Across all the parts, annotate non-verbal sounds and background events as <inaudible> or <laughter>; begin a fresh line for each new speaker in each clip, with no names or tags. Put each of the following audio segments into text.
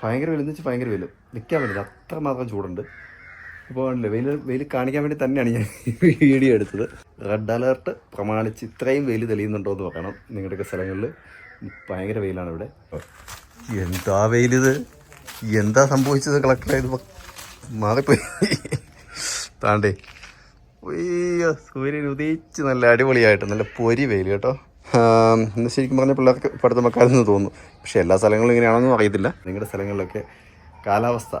ഭയങ്കര വെയിൽ എന്ന് വെച്ചാൽ ഭയങ്കര വെയിൽ നിൽക്കാൻ പറ്റില്ല. അത്രമാത്രം ചൂടുണ്ട്. ഇപ്പോൾ ആണല്ലോ വെയിൽ വെയിൽ കാണിക്കാൻ വേണ്ടി തന്നെയാണ് ഞാൻ വീഡിയോ എടുത്തത്. റെഡ് അലേർട്ട് പ്രമാണിച്ച് ഇത്രയും വെയിൽ തെളിയുന്നുണ്ടോ എന്ന് പറയണം നിങ്ങളുടെയൊക്കെ സ്ഥലങ്ങളിൽ ഭയങ്കര വെയിലാണ് ഇവിടെ. എന്താ വെയിലിത്? എന്താ സംഭവിച്ചത് കളക്ടറായത് മാറിപ്പോയി. താണ്ടേ. സൂര്യൻ ഉദയിച്ച് നല്ല അടിപൊളിയായിട്ട് നല്ല പൊരി വെയിൽ കേട്ടോ. ആം, ഇന്ന് ശരിക്കും പറഞ്ഞാൽ പിള്ളേർക്ക് പഠിത്തം വെക്കാമെന്ന് തോന്നുന്നു. പക്ഷേ എല്ലാ സ്ഥലങ്ങളും ഇങ്ങനെയാണെന്നും അറിയത്തില്ല. നിങ്ങളുടെ സ്ഥലങ്ങളിലൊക്കെ കാലാവസ്ഥ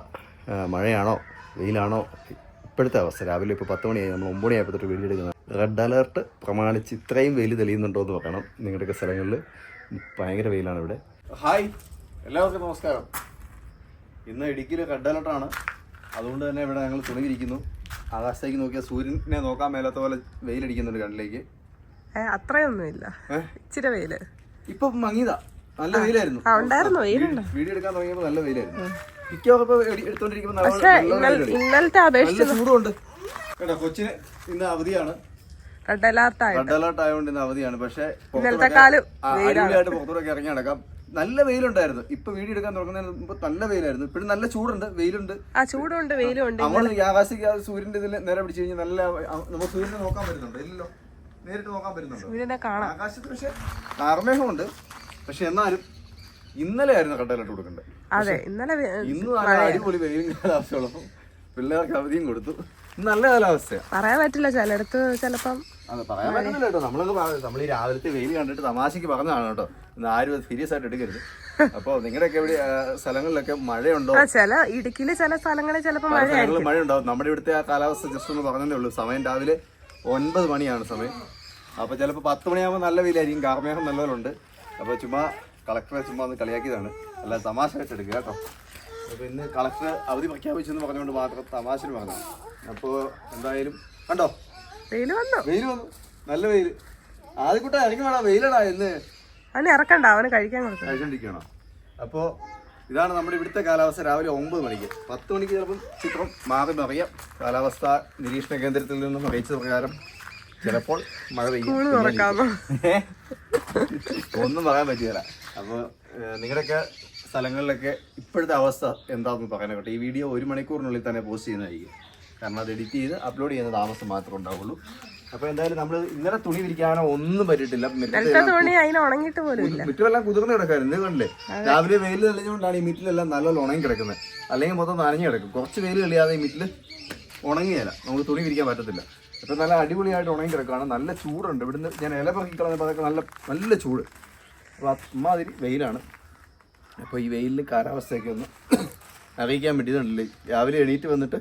മഴയാണോ വെയിലാണോ ഇപ്പോഴത്തെ അവസ്ഥ? രാവിലെ ഇപ്പോൾ പത്ത് മണിയായി നമ്മൾ ഒമ്പത് മണിയായപ്പോൾ തൊട്ട് വീഡിയോ എടുക്കുന്നത്. റെഡ് അലേർട്ട് പ്രമാണിച്ച് ഇത്രയും വെയിൽ തെളിയുന്നുണ്ടോ എന്ന് നോക്കണം. നിങ്ങളുടെയൊക്കെ സ്ഥലങ്ങളിൽ ഭയങ്കര വെയിലാണ് ഇവിടെ. ഹായ് എല്ലാവർക്കും നമസ്കാരം. ഇന്ന് ഇടുക്കിയിൽ റെഡ് അലേർട്ടാണ് അതുകൊണ്ട് തന്നെ ഇവിടെ ഞങ്ങൾ തുണിയിരിക്കുന്നു ആകാശത്തേക്ക് നോക്കിയാൽ സൂര്യനെ നോക്കാൻ മേലാത്ത പോലെ വെയിലടിക്കുന്നുണ്ട് കണ്ണിലേക്ക്.
അത്രയൊന്നുമില്ല? ഇച്ചിരി വെയിൽ.
ഇപ്പൊ മങ്ങിയതാ. നല്ല വെയിലായിരുന്നു.
ഉണ്ടായിരുന്നു വെയിലുണ്ട്.
വീഡിയോ എടുക്കാൻ തുടങ്ങിയപ്പോൾ നല്ല വെയിലായിരുന്നു.
പക്ഷെ ഇന്നലത്തെ അപേക്ഷിച്ച്
ചൂടുണ്ട് കൊച്ചിന് ഇന്ന് അവധിയാണ്.
റെഡ് അലർട്ട്
റെഡ് അലർട്ട് ആയതുകൊണ്ട് ഇന്ന് അവധിയാണ്. പക്ഷേ
ഇന്നലത്തെക്കാളും
അടിപൊളിയായിട്ട് പുറത്തോടൊക്കെ ഇറങ്ങി നടക്കാം നല്ല വെയിലുണ്ടായിരുന്നു. ഇപ്പൊ വീഡിയോ എടുക്കാൻ തുടങ്ങുന്നതിന് മുമ്പ് നല്ല വെയിലായിരുന്നു. ഇപ്പോഴും നല്ല ചൂടുണ്ട്. വെയിലുണ്ട്.
ആ ചൂടുണ്ട് വെയിലുണ്ട്
നമ്മൾ ആകാശിക്ക് സൂര്യന്റെ ഇതിൽ നേരെ പിടിച്ചു കഴിഞ്ഞാൽ നല്ല നമുക്ക് സൂര്യനെ നോക്കാൻ പറ്റുന്നുണ്ട്? ഇല്ലല്ലോ. നേരിട്ട് നോക്കാൻ പറ്റുന്നുണ്ട്. ആകാശത്ത് പക്ഷെ കാർമേഹമുണ്ട്. പക്ഷെ എന്നാലും ഇന്നലെ ആയിരുന്നു കട്ടയിലിട്ട് കൊടുക്കേണ്ടത്
അതെ ഇന്നലെ
ഇന്ന് അടിപൊളി വെയിലും കാലാവസ്ഥയുള്ളപ്പോൾ പിള്ളേർക്ക് അവധിയും കൊടുത്തു. നല്ല കാലാവസ്ഥയാണ്
പറയാൻ പറ്റില്ല ചിലടത്ത് ചിലപ്പം
അത് പറയാൻ പറ്റുന്നില്ല കേട്ടോ. നമ്മളൊക്കെ നമ്മൾ ഈ രാവിലത്തെ വെയിൽ കണ്ടിട്ട് തമാശക്ക് പറഞ്ഞതാണ് കേട്ടോ. ആരും സീരിയസ് ആയിട്ട് എടുക്കരുത്. അപ്പൊ നിങ്ങളുടെയൊക്കെ എവിടെ ആ, സ്ഥലങ്ങളിലൊക്കെ മഴയുണ്ടോ?
ചില ഇടുക്കിയിലെ ചില സ്ഥലങ്ങളിൽ ചിലപ്പോ മഴ
സ്ഥലങ്ങളിൽ മഴ ഉണ്ടാവും നമ്മുടെ ഇവിടുത്തെ ആ കാലാവസ്ഥ ജസ്റ്റ് ഒന്ന് പറഞ്ഞതേ ഉള്ളൂ. സമയം രാവിലെ ഒൻപത് മണിയാണ് സമയം. അപ്പോൾ ചിലപ്പോൾ പത്ത് മണിയാകുമ്പോൾ നല്ല വെയിലായിരിക്കും കാർമേഹം നല്ലതുണ്ട് അപ്പോൾ ചുമ്മാ കളക്ടറെ ചുമ്മാ ഒന്ന് കളിയാക്കിയതാണ്. അല്ല തമാശ ആയിട്ട് എടുക്കുക കേട്ടോ. അപ്പോൾ ഇന്ന് കളക്ടർ അവധി പ്രഖ്യാപിച്ചെന്ന് പറഞ്ഞുകൊണ്ട് മാത്രം തമാശന് പറഞ്ഞു അപ്പോൾ എന്തായാലും കണ്ടോ?
വെയിൽ വന്നു.
വെയിൽ വന്നു. നല്ല വെയിൽ. ആദ്യക്കൂട്ടാ ഇറങ്ങി വേണം. വെയിലടാ എന്ന്
അവന് ഇറക്കണ്ട. അവന് കഴിക്കാൻ കഴിച്ചോണ്ടിരിക്കണോ
കഴിച്ചോണ്ടിരിക്കണം അപ്പോൾ ഇതാണ് നമ്മുടെ ഇവിടുത്തെ കാലാവസ്ഥ രാവിലെ ഒമ്പത് മണിക്ക്. പത്ത് മണിക്ക് ചിലപ്പം ചിത്രം മാറി മറിയാം. കാലാവസ്ഥ നിരീക്ഷണ കേന്ദ്രത്തിൽ നിന്നും അറിയിച്ചത് പ്രകാരം ചിലപ്പോൾ മഴ പെയ്യും? ഒന്നും പറയാൻ പറ്റില്ല. അപ്പോൾ നിങ്ങളുടെയൊക്കെ സ്ഥലങ്ങളിലൊക്കെ ഇപ്പോഴത്തെ അവസ്ഥ എന്താണെന്ന് കേട്ടോ ഈ വീഡിയോ ഒരു മണിക്കൂറിനുള്ളിൽ തന്നെ പോസ്റ്റ് ചെയ്യുന്നതായിരിക്കും. കാരണം അത് എഡിറ്റ് ചെയ്ത് അപ്ലോഡ് ചെയ്യുന്ന താമസം മാത്രമേ ഉണ്ടാവുള്ളൂ. അപ്പൊ എന്തായാലും നമ്മൾ ഇന്നലെ തുണി വിരിക്കാനോ ഒന്നും പറ്റിയിട്ടില്ല
ഇല്ല.
മിറ്റുമെല്ലാം കുതിർന്ന് കിടക്കായിരുന്നു. ഇത് കണ്ടില്ലേ? രാവിലെ വെയിൽ തെളിഞ്ഞുകൊണ്ടാണ് ഈ മിറ്റിലെല്ലാം നല്ലോണം ഉണങ്ങി കിടക്കുന്നത്. അല്ലെങ്കിൽ മൊത്തം നനഞ്ഞു കിടക്കും. കുറച്ച് വെയിൽ തെളിയാതെ ഈ മിറ്റിൽ ഉണങ്ങിയല്ല നമുക്ക് തുണി വിരിക്കാൻ പറ്റത്തില്ല. ഇപ്പൊ നല്ല അടിപൊളിയായിട്ട് ഉണങ്ങി കിടക്കുകയാണ് നല്ല ചൂടുണ്ട്. ഇവിടുന്ന് ഞാൻ ഇല പറക്കി കളഞ്ഞപ്പോൾ അതൊക്കെ നല്ല നല്ല ചൂട്. അപ്പോൾ അമ്മാതിരി വെയിലാണ്. അപ്പോൾ ഈ വെയിലിൽ കാലാവസ്ഥയൊക്കെ ഒന്ന് അറിയിക്കാൻ വേണ്ടിയിട്ടുണ്ടല്ലേ രാവിലെ എണീറ്റ് വന്നിട്ട്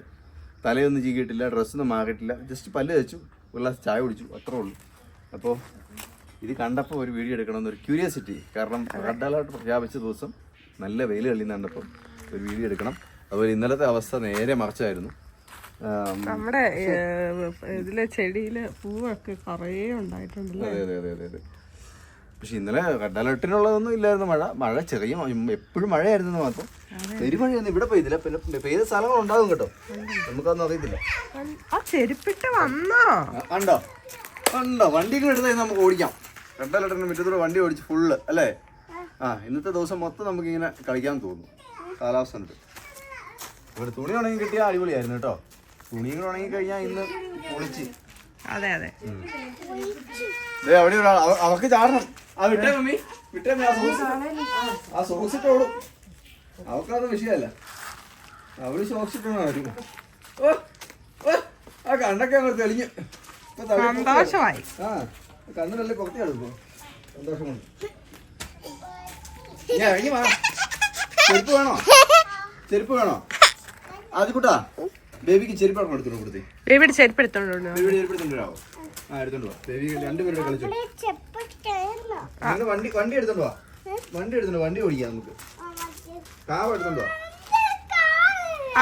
തലയൊന്നും ചീകിയിട്ടില്ല ഡ്രസ്സൊന്നും മാറിയിട്ടില്ല. ജസ്റ്റ് പല്ല് തേച്ചു ഒരു ഗ്ലാസ് ചായ കുടിച്ചു അത്രേ ഉള്ളൂ. അപ്പോൾ ഇത് കണ്ടപ്പോൾ ഒരു വീഡിയോ എടുക്കണമെന്നൊരു ക്യൂരിയോസിറ്റി കാരണം റെഡ് അലർട്ട് പ്രഖ്യാപിച്ച ദിവസം നല്ല വെയിൽ കളിയുന്നുണ്ടപ്പം ഒരു വീഡിയോ എടുക്കണം. അതുപോലെ ഇന്നലത്തെ അവസ്ഥ നേരെ മറിച്ചായിരുന്നു.
നമ്മുടെ ഇതിലെ ചെടിയിൽ പൂവൊക്കെ കുറേ ഉണ്ടായിട്ടുണ്ടല്ലോ?
അതെ അതെ അതെ അതെ അതെ. പക്ഷെ ഇന്നലെ കടലൊട്ടിനുള്ളതൊന്നും ഇല്ലായിരുന്നു. മഴ മഴ ചെറിയ എപ്പോഴും മഴയായിരുന്നു മാത്രം. പെരുമഴയൊന്നും ഇവിടെ പെയ്തില്ല. പിന്നെ പെയ്ത സ്ഥലങ്ങൾ ഉണ്ടാകും കേട്ടോ. നമുക്കൊന്നും അറിയത്തില്ല.
ആ ചെരുപ്പിട്ട് വന്നോ?
ഉണ്ടോ ഉണ്ടോ എടുത്ത് കഴിഞ്ഞാൽ നമുക്ക് ഓടിക്കാം. കടലൊട്ടിന് മുറ്റത്തൂടെ വണ്ടി ഓടിച്ച് ഫുള്ള് അല്ലേ? ആ ഇന്നത്തെ ദിവസം മൊത്തം നമുക്കിങ്ങനെ കളിക്കാൻ തോന്നുന്നു കാലാവസ്ഥ ഉണ്ട് ഇവിടെ തുണി ഉണങ്ങി കിട്ടിയാൽ അടിപൊളിയായിരുന്നു കേട്ടോ. തുണികൾ ഉണങ്ങി കഴിഞ്ഞാൽ ഇന്ന് പൊളിച്ച്.
അതെ അതെ.
അവിടെ ഒരാൾ ചാടണം. ആ വിട്ടേ മമ്മി. വിട്ടേ ആ സോക്സ് ആ സോക്സ് ഇട്ട് ഓടും അവക്കത് വിഷയമല്ല അവർ സോക്സ് ഇട്ടാണ് അവർ ഓ ഓ ആ കണ്ണൊക്കെ അങ്ങ് തെളിഞ്ഞു.
സന്തോഷമായി.
ആ കണ്ണിനല്ലേ പുറത്തേ എടുക്കോ സന്തോഷമുണ്ട്. ഇറങ്ങി വേണം ചെരുപ്പ് വേണോ? ചെരുപ്പ് വേണോ? ആദ്യക്കൂട്ടാ ബേബിക്ക് ചെരുപ്പ് അവിടെ എടുത്തോണ്ട് കൊടുത്തേ.
ബേബിയുടെ ചെരുപ്പ് എടുത്തോണ്ടോ
ബേബിയുടെ ചെരുപ്പ് എടുത്തോണ്ടോ ആ എടുത്തോണ്ട് വാ. ബേബി രണ്ടുപേരും കളിച്ചു. അങ്ങനെ വണ്ടി വണ്ടി എടുത്തോണ്ട് വാ. വണ്ടി എടുത്തോണ്ട് വണ്ടി ഓടിക്കാം നമുക്ക്. കാവ് എടുത്തോണ്ട് വാ.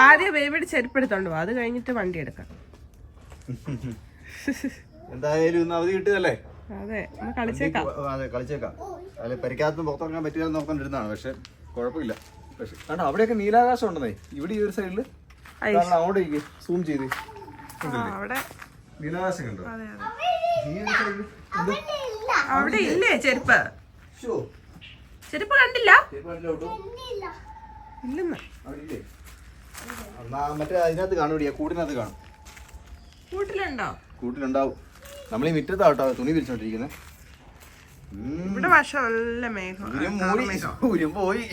ആദ്യം ബേബിയുടെ ചെരുപ്പ് എടുത്തോണ്ട് അത് കഴിഞ്ഞിട്ട് വണ്ടി എടുക്കാം.
എന്തായാലും ഇന്ന് അവധി കിട്ടിയതല്ലേ?
അതെ ഒന്ന് കളിച്ചേക്കാം.
അതെ കളിച്ചേക്കാം. അല്ലെ പരിക്കകത്ത് പുറത്തിറങ്ങാൻ പറ്റില്ല നോക്കൊണ്ടിരുന്നതാണ്. പക്ഷെ കുഴപ്പമില്ല. പക്ഷെ കണ്ടോ അവിടെയൊക്കെ നീലാകാശം ഉണ്ടെന്നേ. ഇവിടെ ഈ ഒരു. കാരണം അവിടെ സൂം ചെയ്ത്
അവിടെ.
നീലാകാശം കണ്ടോ?
അതെ അതെ.
ഈ ഒരു
അവിടെ ഇല്ലേ ചെരുപ്പ്? ചെരുപ്പ് കണ്ടില്ല?
മറ്റേ അതിനകത്ത് കാണൂടിയാ കൂടിനകത്ത് കാണും. കൂട്ടിലുണ്ടാവും. നമ്മൾ ഈ മുറ്റത്താട്ടോ തുണി വിരിച്ചോണ്ടിരിക്കുന്നത്
ഇവിടെ മേഘം
പോയി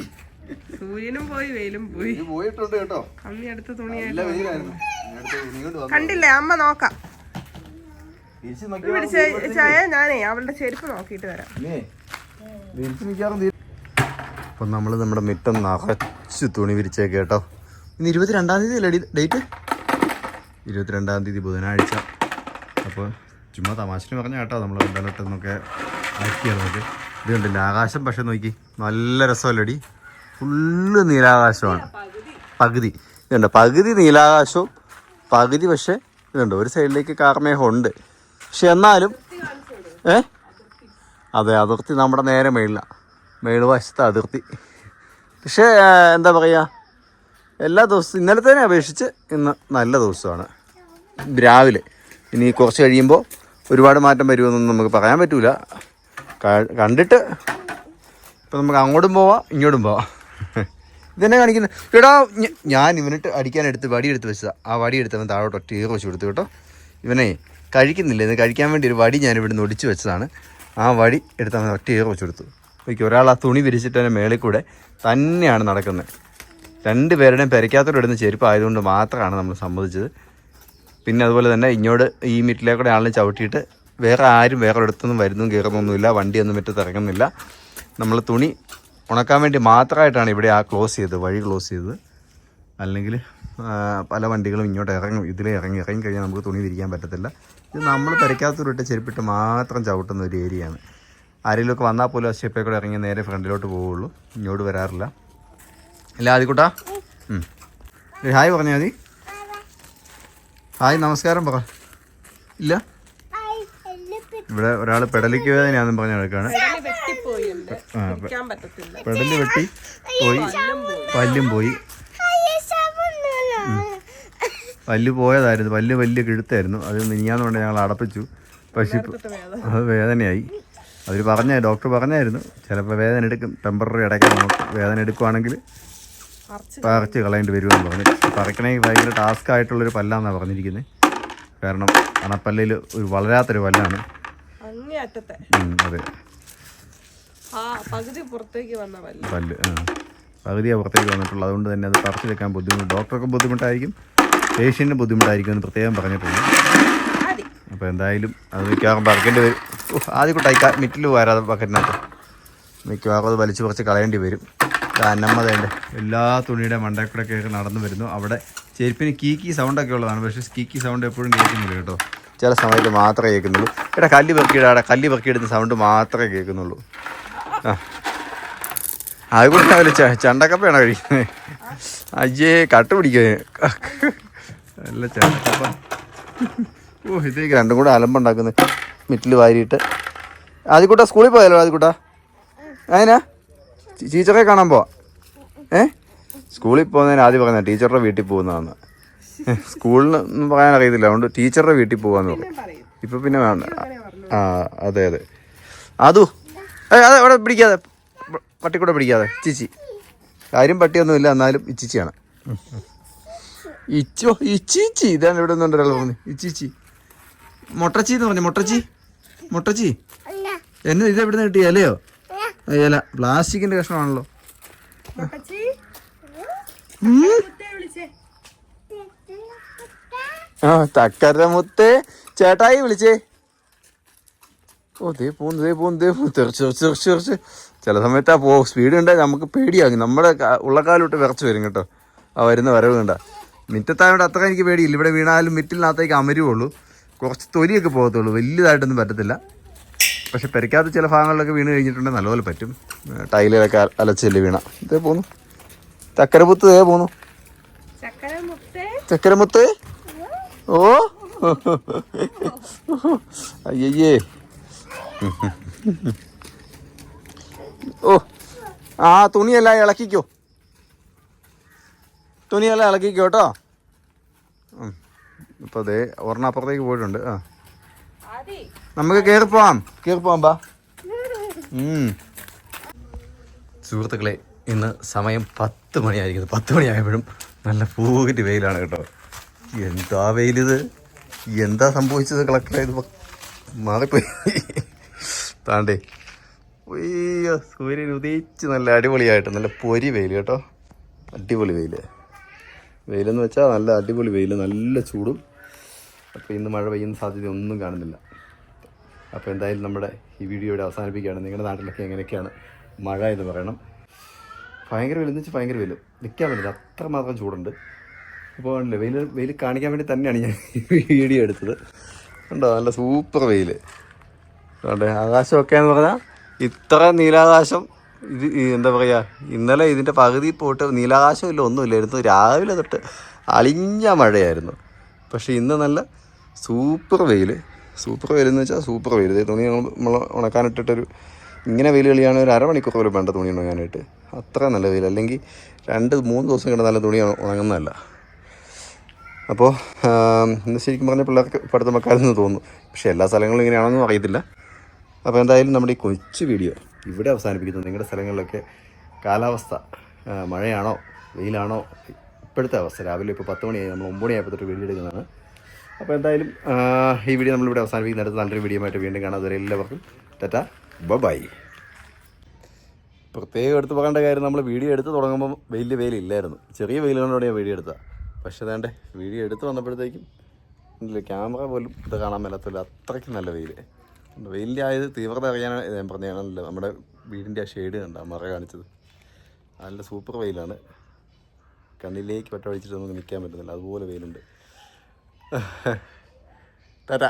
സൂര്യനും പോയി വെയിലും പോയി.
പോയിട്ടുണ്ട് കേട്ടോ.
അമ്മി അടുത്ത
തുണിയായിരുന്നു
തുണിയായിട്ട് കണ്ടില്ലേ അമ്മ നോക്കാം.
അപ്പൊ
നമ്മൾ
നോക്കിയാൽ
പിടിച്ച ചായ ഞാനേ അവളുടെ ചെരുപ്പ് നോക്കിയിട്ട് വരാം.
പിന്നെ വിരിച്ച് മിക്കാറും തീരും അപ്പം നമ്മൾ നമ്മുടെ മുറ്റം നിറച്ച് തുണി വിരിച്ചേക്ക് കേട്ടോ. ഇന്ന് ഇരുപത്തിരണ്ടാം തീയതി അല്ലേ ഡേറ്റ്? ഇരുപത്തിരണ്ടാം തീയതി ബുധനാഴ്ച. അപ്പോൾ ചുമ്മാ തമാശന് പറഞ്ഞ കേട്ടോ നമ്മൾ ഒക്കെ ആക്കിയാണ് നമുക്ക് ഇത് കണ്ടില്ല ആകാശം പക്ഷെ നോക്കി. നല്ല രസമല്ലടി ഫുള്ള് നീലാകാശമാണ്. പകുതി. ഇതുണ്ട്. പകുതി നീലാകാശവും പകുതി പക്ഷേ ഇതുണ്ട്. ഒരു സൈഡിലേക്ക് കാർമേഹം ഉണ്ട് പക്ഷെ എന്നാലും ഏ? അതെ അതിർത്തി നമ്മുടെ നേരെ മേളിലാണ് മേളുവശത്തെ അതിർത്തി. പക്ഷേ എന്താ പറയുക എല്ലാ ദിവസവും ഇന്നലത്തേനെ അപേക്ഷിച്ച് ഇന്ന് നല്ല ദിവസമാണ്. രാവിലെ. ഇനി കുറച്ച് കഴിയുമ്പോൾ ഒരുപാട് മാറ്റം വരുമെന്നൊന്നും നമുക്ക് പറയാൻ പറ്റില്ല കണ്ടിട്ട് ഇപ്പം നമുക്ക് അങ്ങോട്ടും പോവാം ഇങ്ങോട്ടും പോവാം. ഇതെന്നെ കാണിക്കുന്നു. എടാ ഞാൻ ഇവനിട്ട് അടിക്കാൻ എടുത്ത് വടി എടുത്ത് വെച്ചതാ. ആ വടി എടുത്തവൻ താഴോട്ട് ഒറ്റ ഏറ് വെച്ച് കൊടുത്തു കേട്ടോ. ഇവനെ കഴിക്കുന്നില്ല. ഇത് കഴിക്കാൻ വേണ്ടി ഒരു വടി ഞാൻ ഇവിടുന്ന് ഒടിച്ച് വെച്ചതാണ്. ആ വടി എടുത്ത് അവൻ ഒറ്റ ഏറ് വെച്ച് കൊടുത്തു. ഓക്കെ ഒരാൾ ആ തുണി വിരിച്ചിട്ട് അതിന്റെ മേളിൽ കൂടെ തന്നെയാണ് നടക്കുന്നത് രണ്ട് പേരുടെയും പെരയ്ക്കകത്തോടെ ഇടുന്ന ചെരുപ്പ് ആയതുകൊണ്ട് മാത്രമാണ് നമ്മൾ സമ്മതിച്ചത്. പിന്നെ അതുപോലെ തന്നെ ഇങ്ങോട്ട് ഈ മിറ്റിലേക്കൂടെ ആളിനെ ചവിട്ടിയിട്ട് വേറെ ആരും വേറെ ഇടത്തൊന്നും വരുന്നും കയറുന്നൊന്നുമില്ല. വണ്ടിയൊന്നും മുറ്റത്ത് ഇറങ്ങുന്നില്ല. നമ്മൾ തുണി ഉണക്കാൻ വേണ്ടി മാത്രമായിട്ടാണ് ഇവിടെ ആ ക്ലോസ് ചെയ്തത് വഴി ക്ലോസ് ചെയ്തത്. അല്ലെങ്കിൽ പല വണ്ടികളും ഇങ്ങോട്ട് ഇറങ്ങും ഇതിൽ ഇറങ്ങി ഇറങ്ങി കഴിഞ്ഞാൽ നമുക്ക് തുണി വിരിക്കാൻ പറ്റത്തില്ല. ഇത് നമ്മൾ പെരയ്ക്കകത്തോട്ട് ചെരുപ്പിട്ട് മാത്രം ചവിട്ടുന്ന ഒരു ഏരിയയാണ്. ആരെങ്കിലുമൊക്കെ വന്നാൽ പോലും ആ സ്റ്റെപ്പേ കൂടെ ഇറങ്ങി നേരെ ഫ്രണ്ടിലോട്ട് പോവുള്ളൂ. ഇങ്ങോട്ട് വരാറില്ല. അല്ല ആദ്യക്കൂട്ടാ ഹായ് പറഞ്ഞാൽ മതി ഹായ് നമസ്കാരം പറ. ഇല്ല. ഇവിടെ ഒരാൾ പെടലിക്ക് വേദനയാണെന്നും പറഞ്ഞ കിടക്കാണ്
വെട്ടിപ്പോയി എന്റെ നിൽക്കാൻ പറ്റത്തില്ല.
പെടൽ വെട്ടി പോയി. പല്ലും പോയി. പല്ല് പോയതായിരുന്നു. പല്ല് വലിയ കിഴുത്തായിരുന്നു. അത് മിനിയാന്ന് കൊണ്ട് ഞങ്ങൾ അടപ്പിച്ചു. പക്ഷെ അത് വേദനയായി. അവർ പറഞ്ഞ ഡോക്ടർ പറഞ്ഞായിരുന്നു. ചിലപ്പോൾ വേദന എടുക്കും. ടെമ്പററി ഇടയ്ക്ക് നമുക്ക് വേദന എടുക്കുവാണെങ്കിൽ
പറിച്ച്
കളയേണ്ടി വരുമെന്ന് പറഞ്ഞു. പറിക്കണമെങ്കിൽ ഭയങ്കര ടാസ്ക് ആയിട്ടുള്ളൊരു പല്ലാന്നാണ് പറഞ്ഞിരിക്കുന്നത് കാരണം അണപ്പല്ലിൽ ഒരു വളരാത്തൊരു പല്ലാണ്. അതെ.
പകുതി പുറത്തേക്ക് വന്ന
പല്ല്. ആ. പകുതിയാണ് പുറത്തേക്ക് വന്നിട്ടുള്ളത്. അതുകൊണ്ട് തന്നെ അത് പറിച്ചെടുക്കാൻ ബുദ്ധിമുട്ട്. ഡോക്ടർക്ക് ബുദ്ധിമുട്ടായിരിക്കും. പേഷ്യന്റിന് ബുദ്ധിമുട്ടായിരിക്കും എന്ന് പ്രത്യേകം പറഞ്ഞിട്ടുണ്ട്.
അപ്പൊ
അപ്പോൾ എന്തായാലും അത് മിക്കവാറും പറിക്കേണ്ടി വരും. ആദ്യ കൂട്ടായി മിറ്റിൽ വരാതെ ബക്കറ്റിനകത്ത് മിക്കവാറും അത് വലിച്ചു കുറച്ച് കളയേണ്ടി വരും. അന്നമ്മതേന്റെ എല്ലാ തുണിയുടെ മണ്ടക്കൂടെ കേക്ക് നടന്നു വരുന്നു. അവിടെ ചെരുപ്പിന് കീക്കി സൗണ്ടൊക്കെ ഉള്ളതാണ്. പക്ഷേ കീക്കി സൗണ്ട് എപ്പോഴും കേൾക്കുന്നില്ല കേട്ടോ. ചില സമയത്ത് മാത്രമേ കേൾക്കുന്നുള്ളൂ. എടാ കല്ല് പെറുക്കിയിടാടെ കല്ല് പെറുക്കിയിടുന്ന സൗണ്ട് മാത്രമേ കേൾക്കുന്നുള്ളൂ. ആ. കൊടുക്കാവില്ല രാവിലെ ച കഴിക്കുന്നത്? അയ്യേ കട്ട് പിടിക്കുക നല്ല ചണ്ടക്കപ്പ. ഓ ഇതേക്ക് രണ്ടും കൂടെ അലമ്പുണ്ടാക്കുന്നത് മിറ്റിൽ വാരിയിട്ട്. ആദ്യക്കൂട്ട സ്കൂളിൽ പോയാലോ ആദ്യക്കൂട്ട അതിനാ ടീച്ചറെ കാണാൻ പോവാ. ഏ? സ്കൂളിൽ പോകുന്നതിന് ആദ്യം പറഞ്ഞ ടീച്ചറുടെ വീട്ടിൽ പോകുന്നതാണ് സ്കൂളിൽ ഒന്നും പറയാൻ അറിയത്തില്ല. അതുകൊണ്ട് ടീച്ചറുടെ വീട്ടിൽ പോകാന്ന് പറഞ്ഞു.
പറയും.
ഇപ്പൊ പിന്നെ വേണ്ട. ആ അതെ അതെ. അതു അതെ അവിടെ പിടിക്കാതെ. പട്ടി പട്ടിക്കൂടെ പിടിക്കാതെ. ചിച്ചി കാര്യം പട്ടിയൊന്നുമില്ല എന്നാലും ഇച്ചിച്ചിയാണ്. ഇച്ചോ ഇച്ചിച്ചി. ഇതാണ് ഇവിടെ നിന്ന് ഒരാൾ പറഞ്ഞു ഇച്ചിച്ചി. മുട്ടച്ചി എന്ന് പറഞ്ഞു. മുട്ടച്ചി. മുട്ടച്ചി. എന്നെ ഇത് എവിടെ നിന്ന് കിട്ടിയ ഇലയോ ഇല. പ്ലാസ്റ്റിക്കിന്റെ കഷ്ണമാണല്ലോ. ആ തക്കര മുത്തേ ചേട്ടായി വിളിച്ചേ. ഓ ദേ പോന്ന് ദേ പോന്ന് ദേ പോകുന്നു തെറിച്ച് തെറിച്ച് തെറിച്ച് തെറിച്ച് ചില സമയത്ത് ആ പോ സ്പീഡ് കണ്ടാൽ നമുക്ക് പേടിയാകും. നമ്മുടെ ഉള്ള ഉള്ളക്കാലോട്ട് വിറച്ച് വരും കേട്ടോ. ആ വരുന്ന വരവ് കണ്ട. മിറ്റത്തായോണ്ട് അത്ര എനിക്ക് പേടിയില്ല. ഇവിടെ വീണാലും മിറ്റിലിനകത്തേക്ക് അമരുവുള്ളൂ. കുറച്ച് തൊലിയൊക്കെ പോകത്തുള്ളൂ. വലിയതായിട്ടൊന്നും പറ്റത്തില്ല. പക്ഷെ പെരക്കാത്ത ചില ഭാഗങ്ങളിലൊക്കെ വീണ് കഴിഞ്ഞിട്ടുണ്ടെങ്കിൽ നല്ലപോലെ പറ്റും. ടൈലിലൊക്കെ അലച്ചല്ല വീണ. ഇതേ പോന്നു. ചക്കരമുത്ത് ദേ പോന്നു.
ചക്കര മുത്തേ
ചക്കരമുത്ത് ഓ. അയ്യയ്യേ. ഓ ആ തുണിയെല്ലാം ഇളക്കിക്കോ. തുണിയെല്ലാം ഇളക്കിക്കോ കേട്ടോ. ഉം. ഇപ്പൊ ദേ ഒരെണ്ണം അപ്പുറത്തേക്ക് പോയിട്ടുണ്ട്. ആ.
ആദി.
നമുക്ക് കയറി പോവാം. കയറി പോവാം ബാ. സുഹൃത്തുക്കളെ ഇന്ന് സമയം പത്ത് മണിയായിരിക്കുന്നത് പത്ത് മണിയായപ്പോഴും നല്ല പൂവിന്റെ വെയിലാണ് കേട്ടോ. എന്താ വെയിലിത്? എന്താ സംഭവിച്ചത് കളക്ടറായത് മാറിപ്പോയി. താണ്ടേ. അയ്യോ സൂര്യൻ ഉദയിച്ച് നല്ല അടിപൊളിയായിട്ട് നല്ല പൊരി വെയിൽ കേട്ടോ. അടിപൊളി വെയിൽ വെയിലെന്ന് വെച്ചാൽ നല്ല അടിപൊളി വെയിൽ നല്ല ചൂടും. അപ്പോൾ ഇന്ന് മഴ പെയ്യുന്ന സാധ്യത ഒന്നും കാണുന്നില്ല. അപ്പോൾ എന്തായാലും നമ്മുടെ ഈ വീഡിയോ ഇവിടെ അവസാനിപ്പിക്കുകയാണ്. നിങ്ങളുടെ നാട്ടിലൊക്കെ എങ്ങനെയൊക്കെയാണ് മഴ എന്ന് പറയണം. ഭയങ്കര വെയിൽ എന്ന് വെച്ചാൽ ഭയങ്കര വെയിൽ നിൽക്കാൻ പറ്റില്ല. അത്രമാത്രം ചൂടുണ്ട്. ഇപ്പോൾ വെയിൽ വെയിൽ കാണിക്കാൻ വേണ്ടി തന്നെയാണ് ഞാൻ വീഡിയോ എടുത്തത്. ഉണ്ടോ നല്ല സൂപ്പർ വെയിൽ അതുകൊണ്ട് ആകാശമൊക്കെ എന്ന് പറഞ്ഞാൽ ഇത്ര നീലാകാശം. ഇത് എന്താ പറയുക ഇന്നലെ ഇതിന്റെ പകുതി പോയിട്ട് നീലാകാശമില്ല ഒന്നുമില്ലായിരുന്നു രാവിലെ തൊട്ട് അളിഞ്ഞ മഴയായിരുന്നു. പക്ഷേ ഇന്ന് നല്ല സൂപ്പർ വെയിൽ സൂപ്പർ വെയിൽ എന്ന് വെച്ചാൽ സൂപ്പർ വെയിൽ തുണി നമ്മൾ ഉണക്കാനിട്ടിട്ടൊരു ഇങ്ങനെ വെയിൽ കളിയാണ് ഒരു അരമണിക്കൂർ പോലും വേണ്ട തുണി ഉണങ്ങാനായിട്ട് അത്ര നല്ല വെയിൽ അല്ലെങ്കിൽ രണ്ട് മൂന്ന് ദിവസം കിടന്ന് നല്ല തുണി ഉണങ്ങുന്നതല്ല. അപ്പോൾ ഇന്ന് ശരിക്കും പറഞ്ഞാൽ പിള്ളേർക്ക് പഠിത്തം വെക്കാതെന്ന് തോന്നുന്നു. പക്ഷേ എല്ലാ സ്ഥലങ്ങളും ഇങ്ങനെയാണെന്നും അറിയത്തില്ല. അപ്പോൾ എന്തായാലും നമ്മുടെ ഈ കൊച്ചു വീഡിയോ ഇവിടെ അവസാനിപ്പിക്കുന്നു. നിങ്ങളുടെ സ്ഥലങ്ങളിലൊക്കെ കാലാവസ്ഥ മഴയാണോ വെയിലാണോ ഇപ്പോഴത്തെ അവസ്ഥ. രാവിലെ ഇപ്പോൾ പത്ത് മണിയായി നമ്മൾ ഒമ്പത് മണിയായപ്പോൾ തൊട്ട് വീഡിയോ എടുക്കുന്നതാണ്. അപ്പോൾ എന്തായാലും ഈ വീഡിയോ നമ്മളിവിടെ അവസാനിപ്പിക്കുന്ന. അടുത്ത നല്ലൊരു വീഡിയോ ആയിട്ട് വീണ്ടും കാണാം. അതുവരെ എല്ലാവർക്കും ടാറ്റ ബൈ. പ്രത്യേകം എടുത്ത് പറയേണ്ട കാര്യം നമ്മൾ വീഡിയോ എടുത്ത് തുടങ്ങുമ്പോൾ വലിയ വെയിലില്ലായിരുന്നു. ചെറിയ വെയിലുകളോടെ ഞാൻ വീഡിയോ എടുത്തത്. പക്ഷേ വേണ്ടേ വീഡിയോ എടുത്ത് വന്നപ്പോഴത്തേക്കും ക്യാമറ പോലും ഇത് കാണാൻ മേലാത്തില്ല അത്രയ്ക്ക് നല്ല വെയിൽ വെയിലിന്റെ ആയത് തീവ്രത അറിയാൻ ഞാൻ പറഞ്ഞാണല്ലോ നമ്മുടെ വീടിന്റെ ആ ഷെയ്ഡ് കണ്ട? മറ കാണിച്ചത്. നല്ല സൂപ്പർ വെയിലാണ്. കണ്ണിലേക്ക് ഒഴിച്ചിട്ട് നമുക്ക് നിൽക്കാൻ പറ്റുന്നില്ല. അതുപോലെ വെയിലുണ്ട്. <laughs> ടാറ്റ.